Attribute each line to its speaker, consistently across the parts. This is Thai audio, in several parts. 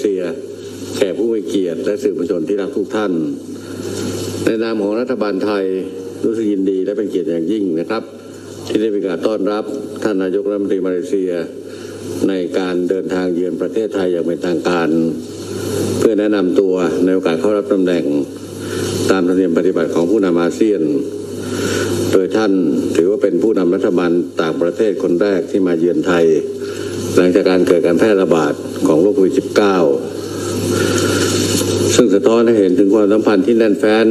Speaker 1: เซีย แขกผู้มีเกียรติและสื่อมวลชนที่รักทุกท่าน ในนามของรัฐบาลไทยรู้สึกยินดีและเป็นเกียรติอย่างยิ่งนะครับ ที่ได้มีการต้อนรับท่านนายกรัฐมนตรีมาเลเซีย ในการเดินทางเยือนประเทศไทยอย่างเป็นทางการ เพื่อแนะนำตัวในโอกาสเข้ารับตำแหน่งตามธรรมเนียมปฏิบัติของผู้นำอาเซียน โดยท่านถือว่าเป็นผู้นำรัฐบาลต่างประเทศคนแรกที่มาเยือนไทย หลังจากการเกิดการแพร่ระบาดของโรคโควิด -19 ซึ่งสะท้อนให้เห็นถึงความสัมพันธ์ที่แน่นแฟ้น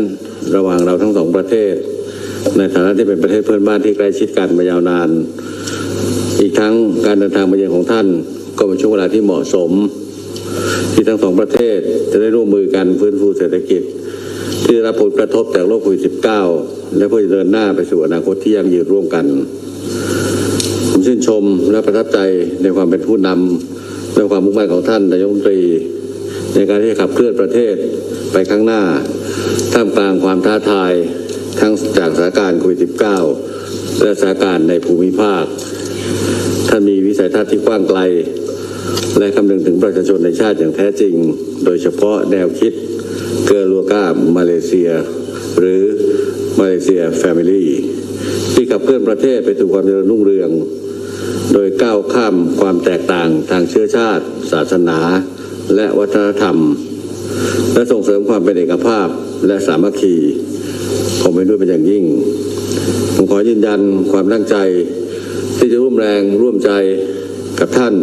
Speaker 1: ระหว่างเราทั้งสองประเทศ ในฐานะที่เป็นประเทศเพื่อนบ้านที่ใกล้ชิดกันมายาวนาน อีกทั้งการเดินทางมาเยือนของท่าน ก็เป็นช่วงเวลาที่เหมาะสม ที่ทั้งสองประเทศจะได้ร่วมมือกันฟื้นฟูเศรษฐกิจ ที่ได้รับผลกระทบจากโรคโควิด -19 และเพื่อเดินหน้าไปสู่อนาคตที่ยั่งยืนร่วมกัน ชื่นชมและประทับใจในความเป็นผู้นำและความมุ่งมั่นของท่านนายกรัฐมนตรี ในการที่ขับเคลื่อนประเทศไปข้างหน้า ท่ามกลางความท้าทายทั้งจากสถานการณ์โควิด -19 และสถานการณ์ในภูมิภาค ท่านมีวิสัยทัศน์ที่กว้างไกล และคำนึงถึงประชาชนในชาติอย่างแท้จริง โดยเฉพาะแนวคิดเกอลัวก้ามาเลเซีย หรือมาเลเซียแฟมิลี่ที่ขับเคลื่อนประเทศไปสู่ความเจริญรุ่งเรือง โดยก้าวข้ามความแตกต่างทางเชื้อชาติ ศาสนา และวัฒนธรรม และส่งเสริมความเป็นเอกภาพและสามัคคีผมเป็นด้วยเป็นอย่างยิ่ง ผมขอยืนยันความตั้งใจ ที่จะร่วมแรงร่วมใจกับท่าน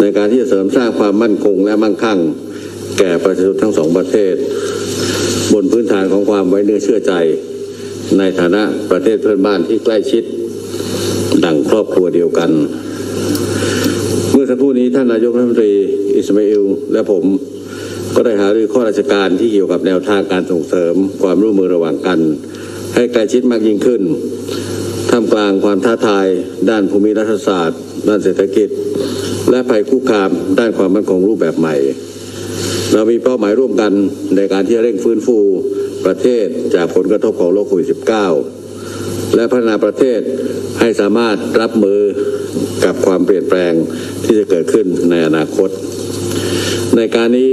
Speaker 1: ในการที่จะเสริมสร้างความมั่นคงและมั่งคั่ง แก่ประชาชนทั้งสองประเทศ บนพื้นฐานของความไว้เนื้อเชื่อใจ ในฐานะประเทศเพื่อนบ้านที่ใกล้ชิด ดังครอบครัวเดียวกัน เมื่อสักครู่นี้ท่านนายกรัฐมนตรีอิสมาอิลและผมก็ได้หารือข้อราชการที่เกี่ยวกับแนวทางการส่งเสริมความร่วมมือระหว่างกัน ให้ใกล้ชิดมากยิ่งขึ้นท่ามกลางความท้าทาย ด้านภูมิรัฐศาสตร์ ด้านเศรษฐกิจ และภัยคุกคาม ด้านความมั่นคงรูปแบบใหม่ เรามีเป้าหมายร่วมกันในการที่จะเร่งฟื้นฟูประเทศจากผลกระทบของโรคโควิด -19 และพัฒนาประเทศให้สามารถรับมือกับความเปลี่ยนแปลงที่จะเกิดขึ้นในอนาคต ในการนี้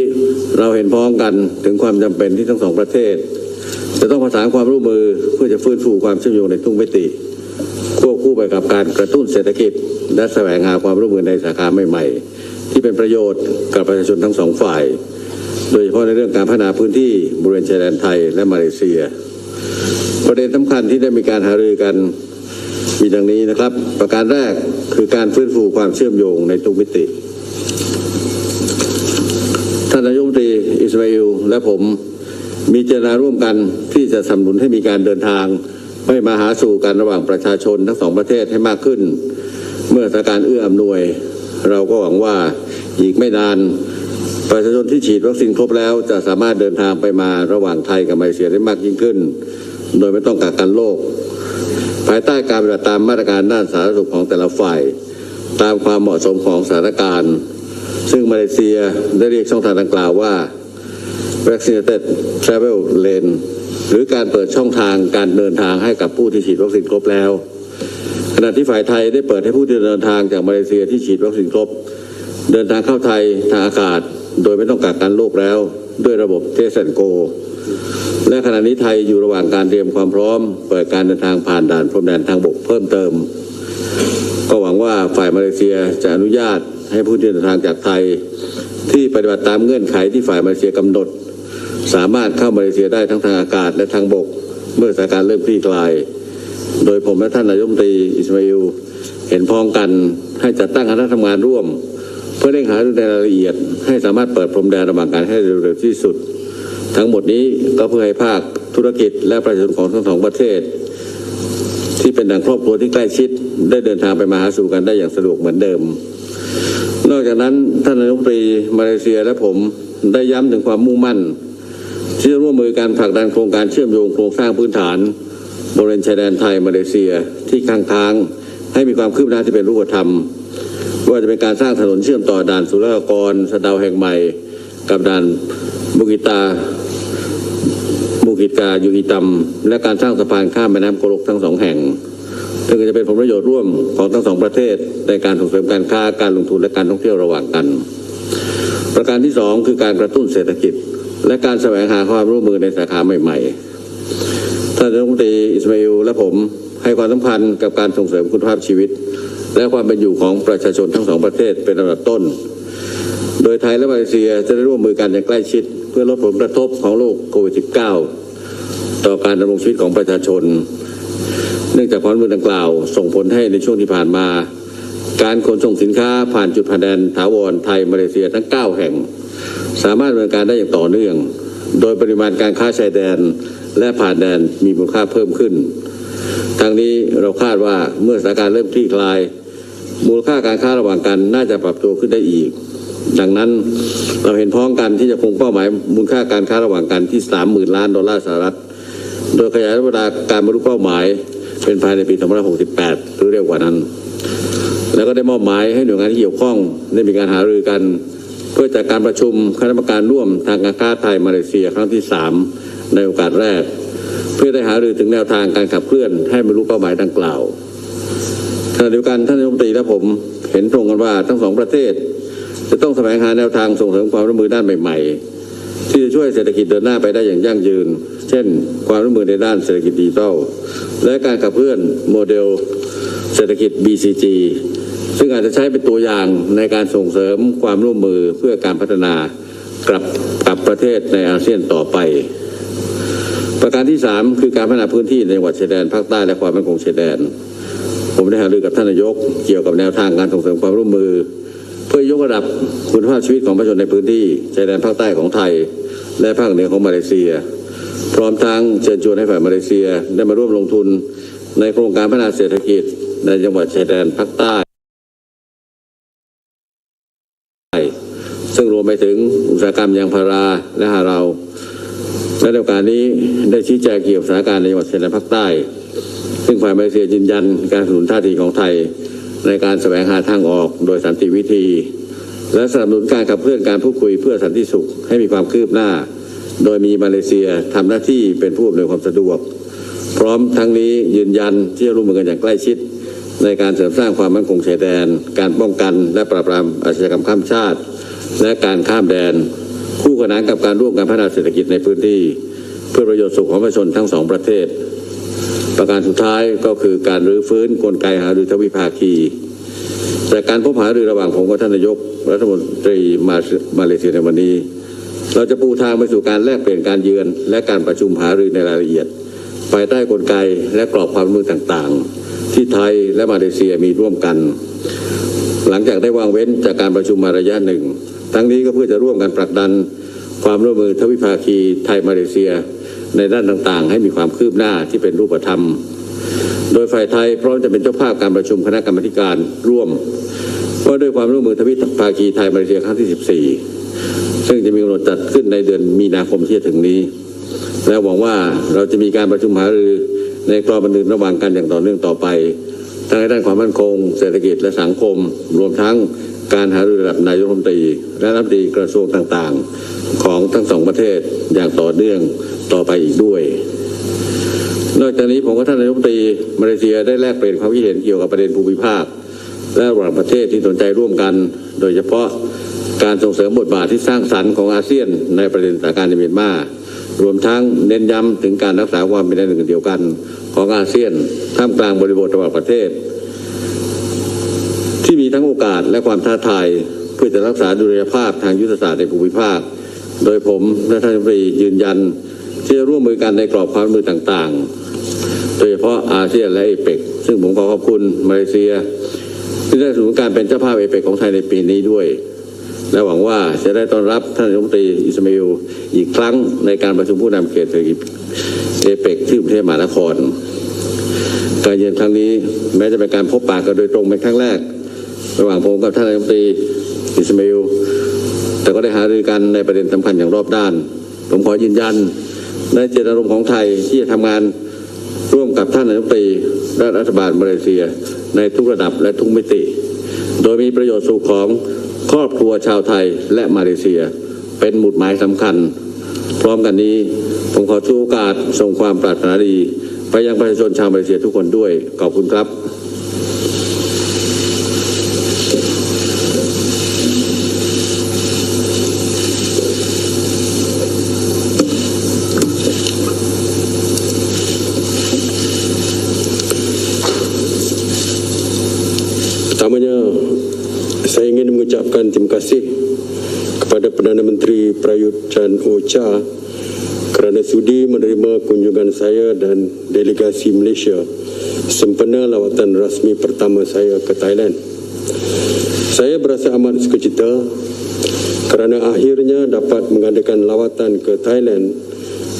Speaker 1: เราเห็นพ้องกันถึงความจำเป็นที่ทั้งสองประเทศ จะต้องประสานความร่วมมือเพื่อจะฟื้นฟูความเชื่อมโยงในทุกมิติควบคู่ไปกับการกระตุ้นเศรษฐกิจ และแสวงหาความร่วมมือในสาขาใหม่ๆ ที่เป็นประโยชน์กับประชาชนทั้งสองฝ่าย โดยเฉพาะในเรื่องการพัฒนาพื้นที่บริเวณชายแดนไทยและมาเลเซีย ประเด็นสำคัญที่ได้มีการหารือกันมีดังนี้นะครับ ประการแรกคือการฟื้นฟูความเชื่อมโยงในทุกมิติท่านนายกรัฐมนตรีอิสราเอลและผมมีเจตนาร่วมกันที่จะสนับสนุนให้มีการเดินทางไม่มาหาสู่กันระหว่างประชาชนทั้งสองประเทศให้มากขึ้น เมื่อสถานการณ์เอื้ออำนวย เราก็หวังว่าอีกไม่นานประชาชนที่ฉีดวัคซีนครบแล้วจะสามารถเดินทางไปมาระหว่างไทยกับมาเลเซียได้มากยิ่งขึ้น โดยไม่ต้องกักกันโรคภายใต้การปฏิบัติตามมาตรการด้านสาธารณสุขของแต่ละฝ่าย ตามความเหมาะสมของสถานการณ์ ซึ่งมาเลเซียได้เรียกช่องทางดังกล่าวว่า vaccinated travel lane หรือการเปิดช่องทางการเดินทางให้กับผู้ที่ฉีดวัคซีนครบแล้ว ขณะที่ฝ่ายไทยได้เปิดให้ผู้ที่เดินทางจากมาเลเซียที่ฉีดวัคซีนครบ เดินทางเข้าไทยทางอากาศ โดยไม่ต้องกักกันโรคแล้ว ด้วยระบบเทสแอนโก และขณะนี้ไทยอยู่ระหว่างการเตรียมความพร้อม เปิดการเดินทางผ่านด่านพรมแดนทางบกเพิ่มเติม ก็หวังว่าฝ่ายมาเลเซียจะอนุญาตให้ผู้เดินทางจากไทย ที่ปฏิบัติตามเงื่อนไขที่ฝ่ายมาเลเซียกำหนด สามารถเข้ามาเลเซียได้ทั้งทางอากาศและทางบก เมื่อสถานการณ์เริ่มคลี่คลาย โดยผมและท่านนายรัฐมตรีอิสมาอิลเห็นพ้องกันให้จัดตั้งคณะทำงานร่วม เพื่อเร่งหารือในรายละเอียด ให้สามารถเปิดพรมแดนระหว่างกันให้เร็วที่สุด ทั้งหมดนี้ก็เพื่อให้ภาคธุรกิจและประชาชนของทั้งสองประเทศ ที่เป็นดังครอบครัวที่ใกล้ชิดได้เดินทางไปมาหาสู่กันได้อย่างสะดวกเหมือนเดิม นอกจากนั้นท่านนายกรีมาเลเซียและผมได้ย้ำถึงความมุ่งมั่น ที่จะร่วมมือการผลักดันโครงการเชื่อมโยงโครงสร้างพื้นฐานบริเวณชายแดนไทยมาเลเซียที่ค้างค้างให้มีความคืบหน้าที่เป็นรูปธรรม ว่าจะเป็นการสร้างถนนเชื่อมต่อด่านสุรากรสะดาวแห่งใหม่ กับด่านบุกิตา บุกิตายูกิตัมและการสร้างสะพานข้ามแม่น้ำโกลกทั้งสองแห่งซึ่งจะเป็นผลประโยชน์ร่วมของทั้งสองประเทศในการส่งเสริมการค้าการลงทุนและการท่องเที่ยวระหว่างกัน ประการที่สองคือการกระตุ้นเศรษฐกิจ และการแสวงหาความร่วมมือในสาขาใหม่ๆท่านรัฐมนตรีอิสมาอิลและผมให้ความสำคัญกับการส่งเสริมคุณภาพชีวิต และความเป็นอยู่ของประชาชนทั้งสองประเทศเป็นลำดับต้น โดยไทยและมาเลเซียจะได้ร่วมมือกันอย่างใกล้ชิด เพื่อลดผลกระทบของโรคโควิด -19 ต่อการดำรงชีวิตของประชาชน เนื่องจากความร่วมมือดังกล่าว ส่งผลให้ในช่วงที่ผ่านมา การขนส่งสินค้าผ่านจุดผ่านแดนถาวรไทยมาเลเซียทั้ง 9 แห่ง สามารถดำเนินการได้อย่างต่อเนื่อง โดยปริมาณการค้าชายแดนและผ่านแดนมีมูลค่าเพิ่มขึ้นทางนี้เราคาดว่าเมื่อสถานการณ์เริ่มคลี่คลาย มูลค่าการค้าระหว่างกันน่าจะปรับตัวขึ้นได้อีก ดังนั้นเราเห็นพ้องกันที่จะคงเป้าหมายมูลค่าการค้าระหว่างกันที่ 30,000 ล้านดอลลาร์สหรัฐ โดยขยายเวลาการบรรลุเป้าหมาย เป็นภายในปี 2568 หรือเร็วกว่านั้น แล้วก็ได้มอบหมายให้หน่วยงานที่เกี่ยวข้องได้มีการหารือกัน เพื่อจัดการประชุมคณะกรรมการร่วมทางการค้าไทยมาเลเซียครั้งที่ 3 ในโอกาสแรก เพื่อได้หารือถึงแนวทางการขับเคลื่อนให้บรรลุเป้าหมายดังกล่าวขณะเดียวกันท่านนายกรัฐมนตรีและผมเห็นตรงกันว่าทั้งสองประเทศ จะต้องแสวงหาแนวทางส่งเสริมความร่วมมือด้านใหม่ๆ ที่จะช่วยเศรษฐกิจเดินหน้าไปได้อย่างยั่งยืน เช่น ความร่วมมือในด้านเศรษฐกิจดิจิทัลและการขับเคลื่อนโมเดลเศรษฐกิจ BCG ซึ่งอาจจะใช้เป็นตัวอย่างในการส่งเสริมความร่วมมือเพื่อการพัฒนากลับกับประเทศในอาเซียนต่อไป ประการที่ 3 คือการพัฒนาพื้นที่ในจังหวัดชายแดนภาคใต้และความมั่นคงชายแดน ผมได้หารือกับท่านนายก เกี่ยวกับแนวทางการส่งเสริมความร่วมมือ พื่อยกระดับคุณภาพชีวิตของประชาชนในพื้นที่ชายแดนภาคใต้ของไทย และภาคเหนือของมาเลเซีย พร้อมทั้งเชิญชวนให้ฝ่ายมาเลเซียได้มาร่วมลงทุนในโครงการพัฒนาเศรษฐกิจในจังหวัดชายแดนภาคใต้ ซึ่งรวมไปถึงอุตสาหกรรมยางพาราและหาเราและในโอกาสนี้ได้ชี้แจงเกี่ยวกับสถานการณ์ในจังหวัดชายแดนภาคใต้ ซึ่งฝ่ายมาเลเซียยืนยันการสนับสนุนท่าทีของไทย ในการแสวงหาทางออกโดยสันติวิธี และสนับสนุนการขับเคลื่อนการพูดคุยเพื่อสันติสุขให้มีความคืบหน้า โดยมีมาเลเซียทำหน้าที่เป็นผู้อำนวยความสะดวก พร้อมทั้งนี้ยืนยันที่จะร่วมมือกันอย่างใกล้ชิด ในการเสริมสร้างความมั่นคงชายแดน การป้องกันและปราบปรามอาชญากรรมข้ามชาติ และการข้ามแดน คู่ขนานกับการร่วมกันพัฒนาเศรษฐกิจในพื้นที่ เพื่อประโยชน์สุขของประชาชนทั้งสองประเทศ ประการสุดท้ายก็คือการรื้อฟื้นกลไกหารือทวิภาคีจากการพบหารือระหว่างผมกับท่านนายกรัฐมนตรีมามาเลเซียในวันนี้ เราจะปูทางไปสู่การแลกเปลี่ยนการเยือน และการประชุมหารือในรายละเอียดภายใต้กลไกและกรอบความร่วมมือต่างๆ ที่ไทยและมาเลเซียมีร่วมกัน หลังจากได้วางเว้นจากการประชุมมาระยะหนึ่ง ทั้งนี้ก็เพื่อจะร่วมกันผลักดัน ความร่วมมือทวิภาคีไทยมาเลเซีย ในด้านต่างๆ ให้มีความคืบหน้าที่เป็นรูปธรรม โดยฝ่ายไทยพร้อมจะเป็นเจ้าภาพการประชุมคณะกรรมาธิการร่วมว่าด้วยความร่วมมือทวิภาคีไทยมาเลเซียครั้งที่ 14 ซึ่งจะมีกำหนดจัดขึ้นในเดือนมีนาคมที่จะถึงนี้ และหวังว่าเราจะมีการประชุมหารือในกรอบบันทึกระหว่างกันอย่างต่อเนื่องต่อไปทั้งในด้านความมั่นคง เศรษฐกิจและสังคม รวมทั้งการหารือระดับนายกรัฐมนตรี และรัฐมนตรีกระทรวงต่างๆ ของทั้งสองประเทศอย่างต่อเนื่อง ต่อไปอีกด้วย นอกจากนี้ผมกับท่านนายกรัฐมนตรีมาเลเซียได้แลกเปลี่ยนความคิดเห็นเกี่ยวกับประเด็นภูมิภาค และระหว่างประเทศที่สนใจร่วมกัน โดยเฉพาะการส่งเสริมบทบาทที่สร้างสรรค์ของอาเซียนในประเด็นสถานการณ์ในเมียนมารวมทั้งเน้นย้ำถึงการรักษาความเป็นหนึ่งเดียวกันของอาเซียนท่ามกลางบริบทระหว่างประเทศ ที่มีทั้งโอกาสและความท้าทายเพื่อจะรักษาดุลยภาพทางยุทธศาสตร์ในภูมิภาค โดยผมและท่านมนตรียืนยัน ที่จะร่วมมือกันในกรอบความร่วมมือต่างๆ โดยเฉพาะอาเซียนและเอเปกซึ่งผมขอขอบคุณมาเลเซีย ที่ได้สนุนการเป็นเจ้าภาพเอเปกของไทยในปีนี้ด้วย และหวังว่าจะได้ต้อนรับท่านนายกรัฐมนตรีอิสมาอิลอีกครั้งในการประชุมผู้นำเขตเศรษฐกิจเอเปกที่กรุงเทพมหานคร การเยือนครั้งนี้แม้จะเป็นการพบปะกันโดยตรงเป็นครั้งแรก ระหว่างผมกับท่านนายกรัฐมนตรีอิสมาอิลแต่ก็ได้หารือกันในประเด็นสำคัญอย่างรอบด้าน ผมขอยืนยัน ในเจตนารมณ์ของไทยที่จะทำงานร่วมกับท่านนายกรัฐมนตรีและรัฐบาลมาเลเซีย ในทุกระดับและทุกมิติ โดยมีประโยชน์สุขของครอบครัวชาวไทยและมาเลเซีย เป็นหมุดหมายสำคัญ พร้อมกันนี้ผมขอชูโอกาสส่งความปรารถนาดี ไปยังประชาชนชาวมาเลเซียทุกคนด้วยขอบคุณครับ
Speaker 2: mengucapkan terima kasih kepada Perdana Menteri Prayut Chan Ocha kerana sudi menerima kunjungan saya dan delegasi Malaysia sempena lawatan rasmi pertama saya ke Thailand. Saya berasa amat sukacita kerana akhirnya dapat mengadakan lawatan ke Thailand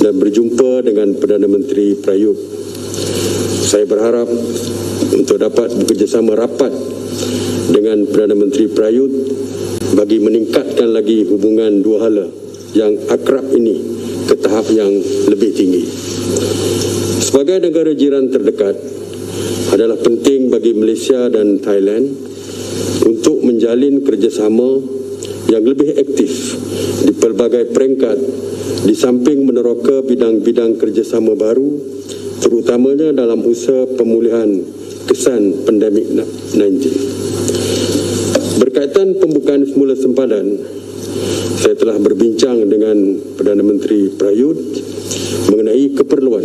Speaker 2: dan berjumpa dengan Perdana Menteri Prayut. Saya berharap untuk dapat bekerjasama rapat dengan Perdana Menteri Prayut bagi meningkatkan lagi hubungan dua hala yang akrab ini ke tahap yang lebih tinggi. Sebagai negara jiran terdekat, adalah penting bagi Malaysia dan Thailand untuk menjalin kerjasama yang lebih aktif di pelbagai peringkat di samping meneroka bidang-bidang kerjasama baru terutamanya dalam usaha pemulihan kesan pandemik 19. Berkaitan pembukaan semula sempadan, saya telah berbincang dengan Perdana Menteri Prayut mengenai keperluan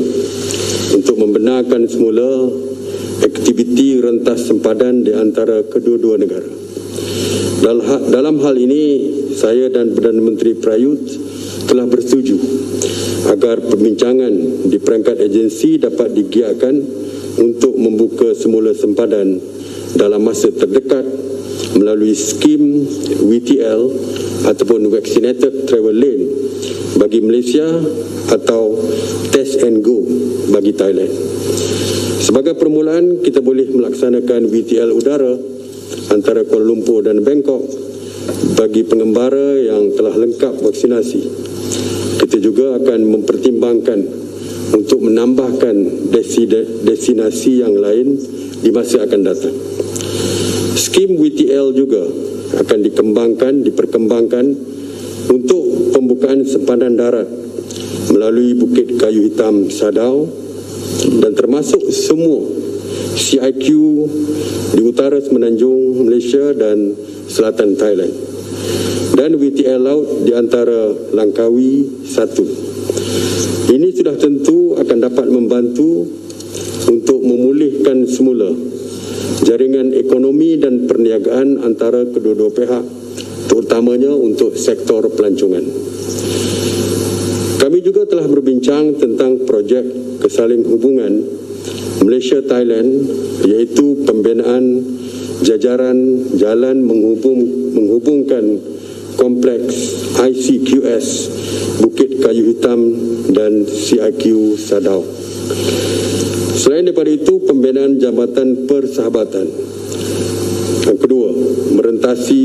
Speaker 2: untuk membenarkan semula aktiviti rentas sempadan di antara kedua-dua negara. Dalam hal ini, saya dan Perdana Menteri Prayut telah bersetuju agar perbincangan di perangkat agensi dapat digiatkan untuk membuka semula sempadan dalam masa terdekat melalui skim WTL ataupun Vaccinated Travel Lane bagi Malaysia atau Test and Go bagi Thailand. Sebagai permulaan, kita boleh melaksanakan VTL udara antara Kuala Lumpur dan Bangkok bagi pengembara yang telah lengkap vaksinasi. Kita juga akan mempertimbangkan untuk menambahkan destinasi yang lain di masa akan datang. Skim VTL juga akan dikembangkan, diperkembangkan untuk pembukaan sempadan darat melalui Bukit Kayu Hitam Sadau dan termasuk semua CIQ di utara semenanjung Malaysia dan selatan Thailand dan WTL Laut di antara Langkawi 1. Ini sudah tentu akan dapat membantu untuk memulihkan semula jaringan ekonomi dan perniagaan antara kedua-dua pihak terutamanya untuk sektor pelancongan. Kami juga telah berbincang tentang projek kesaling hubungan Malaysia-Thailand iaitu pembinaan jajaran jalan menghubung, menghubungkan kompleks ICQS Bukit Kayu Hitam dan CIQ Sadau. Selain daripada itu, pembinaan jambatan persahabatan. Yang kedua, merentasi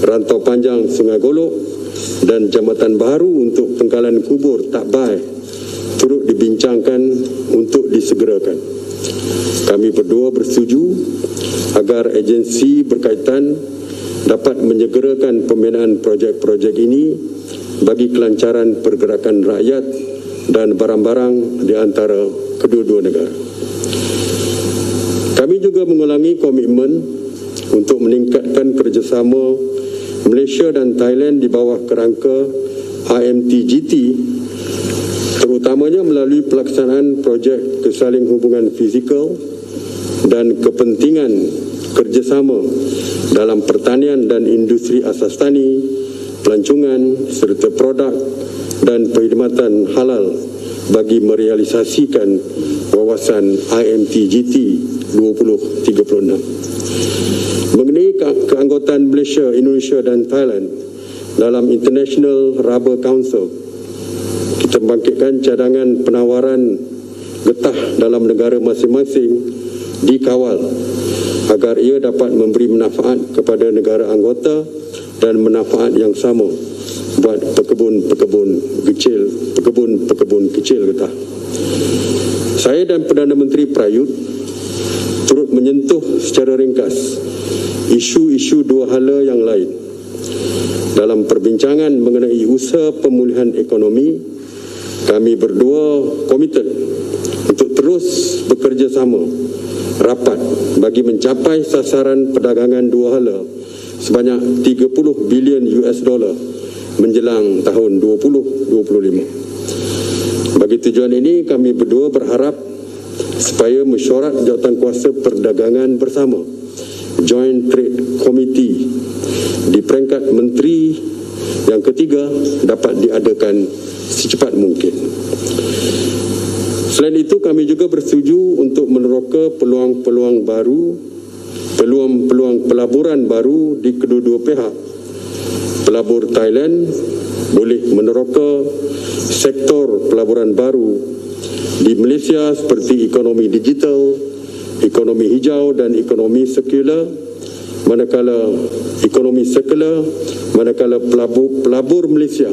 Speaker 2: rantau panjang Sungai Golok dan jambatan baru untuk pengkalan kubur tak baik turut dibincangkan untuk disegerakan. Kami berdua bersetuju agar agensi berkaitan dapat menyegerakan pembinaan projek-projek ini bagi kelancaran pergerakan rakyat dan barang-barang di antara kedua-dua negara. Kami juga mengulangi komitmen untuk meningkatkan kerjasama Malaysia dan Thailand di bawah kerangka IMTGT terutamanya melalui pelaksanaan projek kesaling hubungan fizikal dan kepentingan kerjasama dalam pertanian dan industri asas tani, pelancongan serta produk dan perkhidmatan halal bagi merealisasikan wawasan IMTGT 2036. Mengenai keanggotaan Malaysia, Indonesia dan Thailand dalam International Rubber Council, kita membangkitkan cadangan penawaran getah dalam negara masing-masing dikawal agar ia dapat memberi manfaat kepada negara anggota dan manfaat yang sama buat pekebun-pekebun kecil, pekebun-pekebun kecil getah. Saya dan Perdana Menteri Prayut turut menyentuh secara ringkas isu-isu dua hala yang lain dalam perbincangan mengenai usaha pemulihan ekonomi kami berdua komited untuk terus bekerjasama rapat bagi mencapai sasaran perdagangan dua hala sebanyak 30 bilion US dollar menjelang tahun 2025. Bagi tujuan ini kami berdua berharap supaya mesyuarat jawatankuasa perdagangan bersama Joint Trade Committee di peringkat menteri yang ketiga dapat diadakan secepat mungkin. Selain itu kami juga bersetuju untuk meneroka peluang-peluang baru, peluang-peluang pelaburan baru di kedua-dua pihak. Pelabur Thailand boleh meneroka sektor pelaburan baru di Malaysia seperti ekonomi digital, ekonomi hijau dan ekonomi sekular manakala ekonomi sekular manakala pelabur, pelabur Malaysia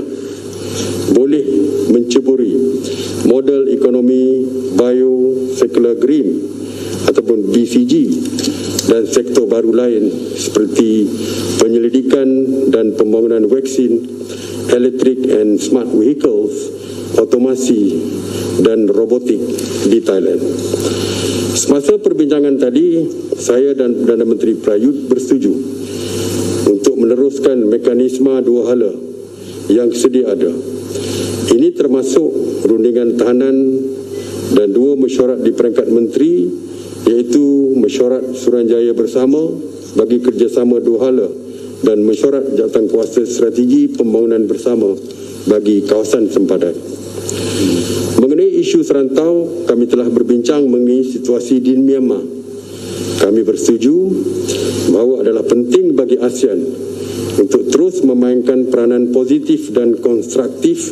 Speaker 2: boleh menceburi model ekonomi bio secular green ataupun BCG dan sektor baru lain seperti penyelidikan dan pembangunan vaksin, electric and smart vehicles, otomasi dan robotik di Thailand. Semasa perbincangan tadi, saya dan Perdana Menteri Prayut bersetuju untuk meneruskan mekanisme dua hala yang sedia ada. Ini termasuk rundingan tahanan dan dua mesyuarat di peringkat menteri iaitu mesyuarat Suruhanjaya bersama bagi kerjasama dua hala dan mesyuarat jawatankuasa strategi pembangunan bersama bagi kawasan sempadan. Mengenai isu serantau, kami telah berbincang mengenai situasi di Myanmar. Kami bersetuju bahawa adalah penting bagi ASEAN untuk terus memainkan peranan positif dan konstruktif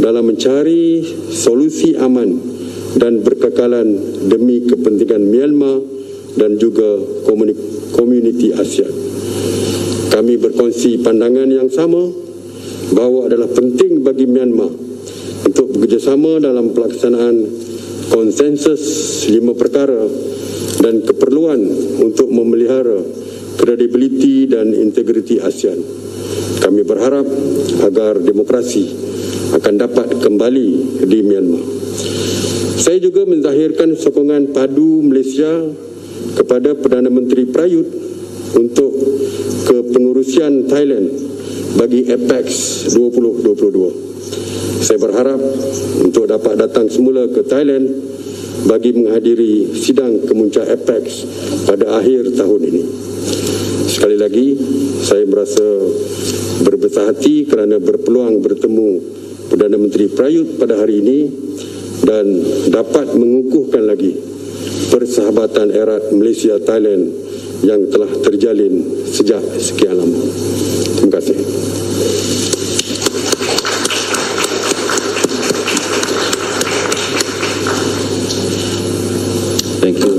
Speaker 2: dalam mencari solusi aman dan berkekalan demi kepentingan Myanmar dan juga komuni- komuniti ASEAN. Kami berkongsi pandangan yang sama bahawa adalah penting bagi Myanmar untuk bekerjasama dalam pelaksanaan konsensus lima perkara dan keperluan untuk memelihara kredibiliti dan integriti ASEAN. Kami berharap agar demokrasi akan dapat kembali di Myanmar. Saya juga menzahirkan sokongan padu Malaysia kepada Perdana Menteri Prayut untuk kepengurusian Thailand bagi APEX 2022. Saya berharap untuk dapat datang semula ke Thailand bagi menghadiri sidang kemuncak APEX pada akhir tahun ini. Sekali lagi, saya merasa berbesar hati kerana berpeluang bertemu Perdana Menteri Prayut pada hari ini dan dapat mengukuhkan lagi persahabatan erat Malaysia-Thailand yang telah terjalin sejak sekian lama. Terima kasih.
Speaker 1: Thank you.